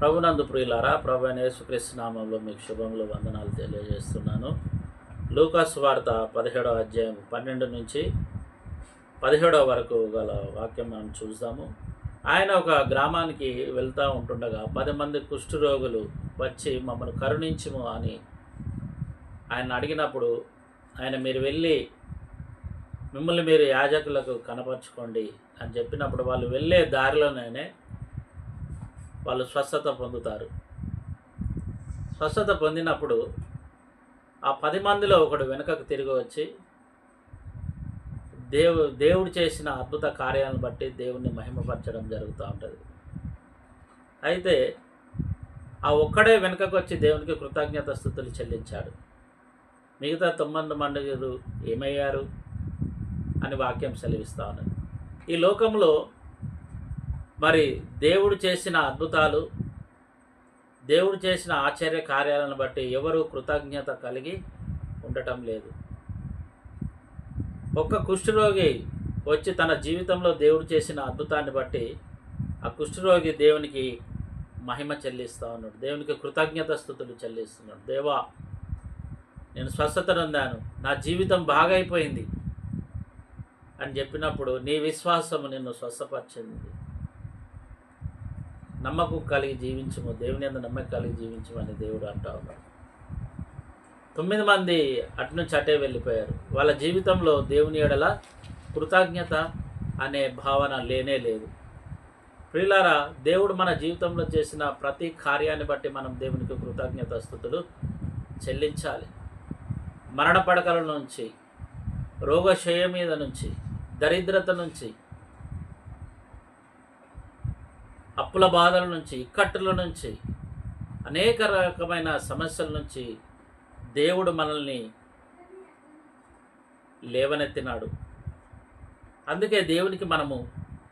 ప్రభునందు ప్రియులారా ప్రభు యేసుక్రీస్తు నామంలో మీకు శుభములు వందనాలు తెలియజేస్తున్నాను. లూకాస్ వార్త పదిహేడవ అధ్యాయం పన్నెండు నుంచి పదిహేడవ వరకు గల వాక్యం మనం చూద్దాము ఆయన ఒక గ్రామానికి వెళ్తూ ఉంటుండగా పది మంది కుష్ఠరోగులు వచ్చి మమ్మల్ని కరుణించుము అని ఆయన అడిగినప్పుడు ఆయన మీరు వెళ్ళి మిమ్మల్ని మీరు యాజకులకు కనపరచుకోండి అని చెప్పినప్పుడు వాళ్ళు వెళ్ళే దారిలోనే వాళ్ళు స్వస్థత పొందుతారు. స్వస్థత పొందినప్పుడు ఆ పది మందిలో ఒకడు వెనుకకు తిరిగి వచ్చి దేవు దేవుడు చేసిన అద్భుత కార్యాలను బట్టి దేవుణ్ణి మహిమపరచడం జరుగుతూ ఉంటుంది. అయితే ఆ ఒక్కడే వెనుకకు వచ్చి దేవునికి కృతజ్ఞత స్థుతులు చెల్లించాడు. మిగతా తొమ్మిది మండుగురు ఏమయ్యారు అని వాక్యం సెలవిస్తా ఉన్నది. ఈ లోకంలో మరి దేవుడు చేసిన అద్భుతాలు దేవుడు చేసిన ఆశ్చర్య కార్యాలను బట్టి ఎవరు కృతజ్ఞత కలిగి ఉండటం లేదు. ఒక్క కుష్ఠరోగి వచ్చి తన జీవితంలో దేవుడు చేసిన అద్భుతాన్ని బట్టి ఆ కుష్ఠరోగి దేవునికి మహిమ చెల్లిస్తూ ఉన్నాడు. దేవునికి కృతజ్ఞత స్థుతులు చెల్లిస్తున్నాడు. దేవా నేను స్వస్థత నొందాను. నా జీవితం బాగైపోయింది అని చెప్పినప్పుడు నీ విశ్వాసము నిన్ను స్వస్థపరిచింది. నమ్మకం కలిగి జీవించము దేవుని అందు నమ్మకం కలిగి జీవించమని దేవుడు అంటా ఉన్నాడు. తొమ్మిది మంది అటు నుంచి అటే వెళ్ళిపోయారు. వాళ్ళ జీవితంలో దేవుని ఎడల కృతజ్ఞత అనే భావన లేనే లేదు. ప్రియులారా దేవుడు మన జీవితంలో చేసిన ప్రతి కార్యాన్ని బట్టి మనం దేవునికి కృతజ్ఞత స్థుతులు చెల్లించాలి. మరణ పడకల నుంచి రోగశయ మీద నుంచి దరిద్రత నుంచి అప్పుల బాధల నుంచి ఇక్కట్టుల నుంచి అనేక రకమైన సమస్యల నుంచి దేవుడు మనల్ని లేవనెత్తినాడు. అందుకే దేవునికి మనము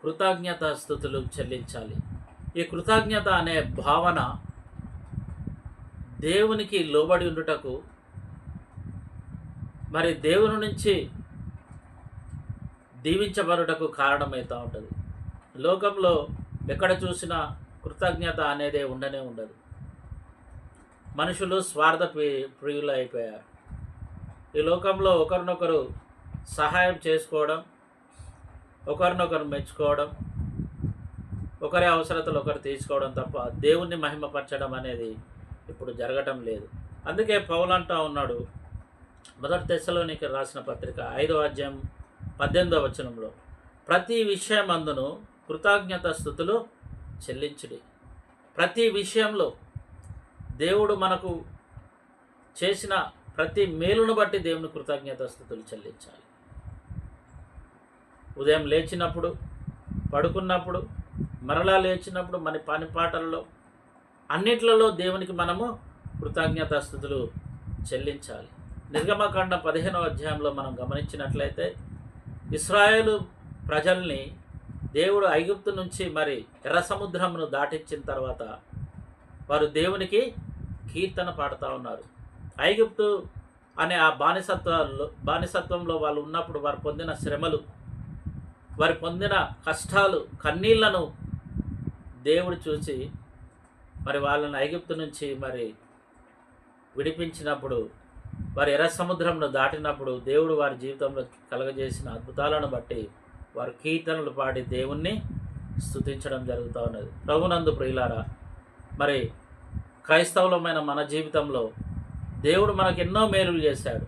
కృతజ్ఞత స్థుతులు చెల్లించాలి. ఈ కృతజ్ఞత అనే భావన దేవునికి లోబడి ఉండుటకు మరి దేవుని నుంచి దీవించబడుటకు కారణమవుతూ ఉంటుంది. లోకంలో ఎక్కడ చూసినా కృతజ్ఞత అనేది ఉండనే ఉండదు. మనుషులు స్వార్థ ప్రి- ప్రియులు అయిపోయారు ఈ లోకంలో ఒకరినొకరు సహాయం చేసుకోవడం ఒకరినొకరు మెచ్చుకోవడం ఒకరి అవసరతలు ఒకరు తీసుకోవడం తప్ప దేవుణ్ణి మహిమపరచడం అనేది ఇప్పుడు జరగటం లేదు. అందుకే పౌలు అంటా ఉన్నాడు మొదటి దశలోనికి రాసిన పత్రిక ఐదో అధ్యాయం పద్దెనిమిదో వచనంలో ప్రతి విషయం అందును కృతజ్ఞత స్థుతులు చెల్లించుడి. ప్రతి విషయంలో దేవుడు మనకు చేసిన ప్రతి మేలును బట్టి దేవుని కృతజ్ఞత స్థుతులు చెల్లించాలి. ఉదయం లేచినప్పుడు పడుకున్నప్పుడు మరలా లేచినప్పుడు మన పని పాటల్లో అన్నిట్లలో దేవునికి మనము కృతజ్ఞత స్థుతులు చెల్లించాలి. నిర్గమకాండ పదిహేనవ అధ్యాయంలో మనం గమనించినట్లయితే ఇస్రాయేలు ప్రజల్ని దేవుడు ఐగుప్తు నుంచి మరి ఎర్ర సముద్రమును దాటించిన తర్వాత వారు దేవునికి కీర్తన పాడుతూ ఉన్నారు. ఐగుప్తు అనే ఆ బానిసత్వంలో బానిసత్వంలో వాళ్ళు ఉన్నప్పుడు వారు పొందిన శ్రమలు వారు పొందిన కష్టాలు కన్నీళ్ళను దేవుడు చూసి మరి వాళ్ళని ఐగుప్తు నుంచి మరి విడిపించినప్పుడు వారి ఎర్ర సముద్రంను దాటినప్పుడు దేవుడు వారి జీవితంలో కలగజేసిన అద్భుతాలను బట్టి వారు కీర్తనలు పాడి దేవుణ్ణి స్తుతించడం జరుగుతూ ఉన్నది. ప్రభునందు ప్రియులారా మరి క్రైస్తవులమైన మన జీవితంలో దేవుడు మనకు ఎన్నో మేలులు చేశాడు.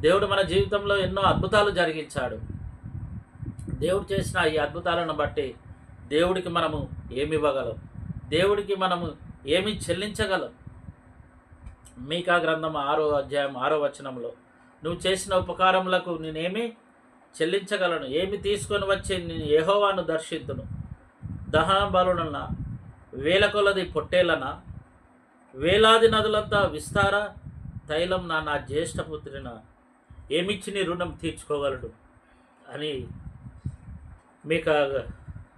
దేవుడు మన జీవితంలో ఎన్నో అద్భుతాలు జరిగించాడు. దేవుడు చేసిన ఈ అద్భుతాలను బట్టి దేవుడికి మనము ఏమి ఇవ్వగలం దేవుడికి మనము ఏమి చెల్లించగలం? మీకా గ్రంథం ఆరో అధ్యాయం ఆరో వచనంలో నువ్వు చేసిన ఉపకారములకు నేనేమి చెల్లించగలను. ఏమి తీసుకొని వచ్చి నేను యహోవాను దర్శిద్దును దహన బలులన వేల కొలది పొట్టేలన వేలాది నదులంతా విస్తార తైలం నా నా జ్యేష్ఠపుత్రిన ఏమిచ్చి నీ రుణం తీర్చుకోగలడు? అని మీకు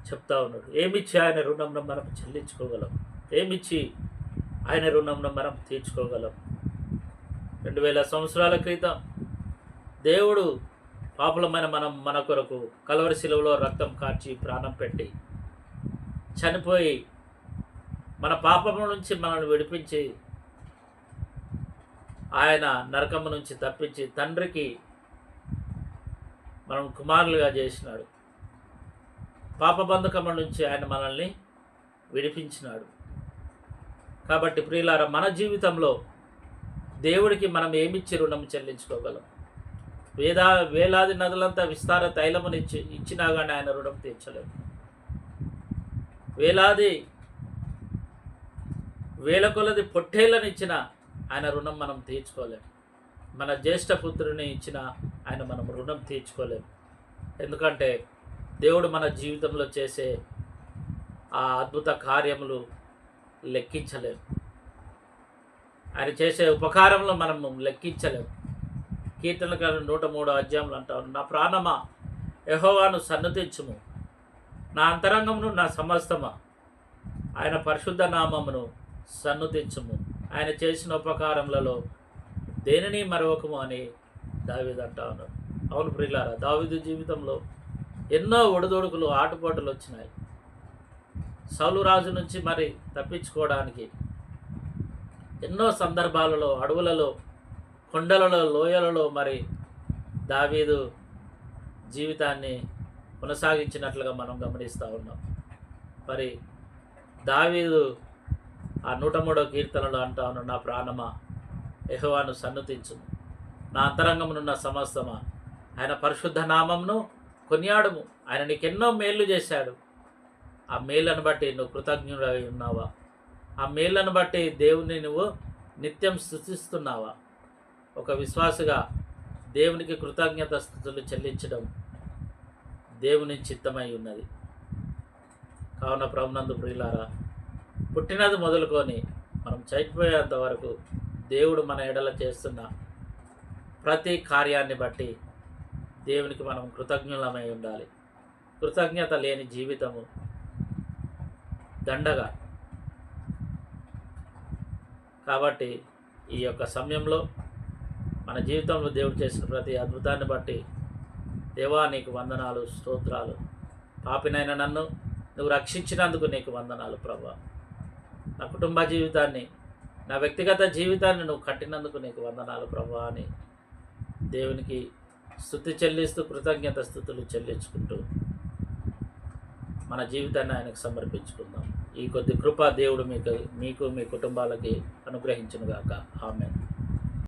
చెప్తా ఉన్నాడు. ఏమిచ్చి ఆయన రుణంను మనం చెల్లించుకోగలం? ఏమిచ్చి ఆయన రుణంను మనం తీర్చుకోగలం? రెండు వేల సంవత్సరాల క్రితం దేవుడు పాపులమైన మనం మన కొరకు కలవరి శిలువలో రక్తం కార్చి ప్రాణం పెట్టి చనిపోయి మన పాపం నుంచి మనల్ని విడిపించి ఆయన నరకము నుంచి తప్పించి తండ్రికి మనం కుమారులుగా చేసినాడు. పాపబంధకముల నుంచి ఆయన మనల్ని విడిపించినాడు. కాబట్టి ప్రియులార మన జీవితంలో దేవుడికి మనం ఏమిచ్చి రుణం చెల్లించుకోగలం? వేదా వేలాది నదులంతా విస్తార తైలముని ఇచ్చి ఇచ్చినా కానీ ఆయన రుణం తీర్చలేదు. వేలాది వేల కొలది పొట్టేళ్ళని ఇచ్చిన ఆయన రుణం మనం తీర్చుకోలేం. మన జ్యేష్ఠ పుత్రుని ఇచ్చిన ఆయన మనం రుణం తీర్చుకోలేం. ఎందుకంటే దేవుడు మన జీవితంలో చేసే ఆ అద్భుత కార్యములు లెక్కించలేము ఆయన చేసే ఉపకారంలో మనం లెక్కించలేం. కీర్తనకారు నూట మూడు అధ్యాయంలో అంటాను నా ప్రాణమా యహోవాను సన్నతించుము. నా అంతరంగమును నా సమస్తమా. ఆయన పరిశుద్ధ నామమును సన్నుతించుము. ఆయన చేసిన ఉపకారములలో దేనిని మరొకము అని దావీదు అంటా ఉన్నాడు. అవును ప్రియులారా దావిదు జీవితంలో ఎన్నో ఒడిదొడుకులు ఆటుపోటులు వచ్చినాయి. సౌలు రాజు నుంచి మరి తప్పించుకోవడానికి ఎన్నో సందర్భాలలో అడవులలో కొండలలో లోయలలో మరి దావీదు జీవితాన్ని కొనసాగించినట్లుగా మనం గమనిస్తూ ఉన్నాం. మరి దావీదు ఆ నూట మూడో కీర్తనలో అంటా ఉన్న నా ప్రాణమా యహోవాను సన్నుతించుము. నా అంతరంగమునున్న సమస్తమా. ఆయన పరిశుద్ధ నామంను కొనియాడము. ఆయన నీకెన్నో మేళ్ళు చేశాడు. ఆ మేళ్ళను బట్టి నువ్వు కృతజ్ఞుడై ఉన్నావా? ఆ మేళ్ళను బట్టి దేవుని నువ్వు నిత్యం స్థుతిస్తున్నావా ఒక విశ్వాసగా దేవునికి కృతజ్ఞత స్థుతులు చెల్లించడం దేవుని చిత్తమై ఉన్నది. కావున ప్రభునందు ప్రియులారా పుట్టినది మొదలుకొని మనం చనిపోయేంత వరకు దేవుడు మన ఎడల చేస్తున్న ప్రతి కార్యాన్ని బట్టి దేవునికి మనం కృతజ్ఞులమై ఉండాలి. కృతజ్ఞత లేని జీవితము దండగా. కాబట్టి ఈ యొక్క సమయంలో మన జీవితంలో దేవుడు చేసిన ప్రతి అద్భుతాన్ని బట్టి దేవా నీకు వందనాలు స్తోత్రాలు. పాపినైన నన్ను నువ్వు రక్షించినందుకు నీకు వందనాలు ప్రభా. నా కుటుంబ జీవితాన్ని నా వ్యక్తిగత జీవితాన్ని నువ్వు కట్టినందుకు నీకు వందనాలు ప్రభా అని దేవునికి స్థుతి చెల్లిస్తూ కృతజ్ఞత స్థుతులు చెల్లించుకుంటూ మన జీవితాన్ని ఆయనకు సమర్పించుకుందాం. ఈ కొద్ది కృప దేవుడు మీకు మీకు మీ కుటుంబాలకి అనుగ్రహించునుగాక. ఆమె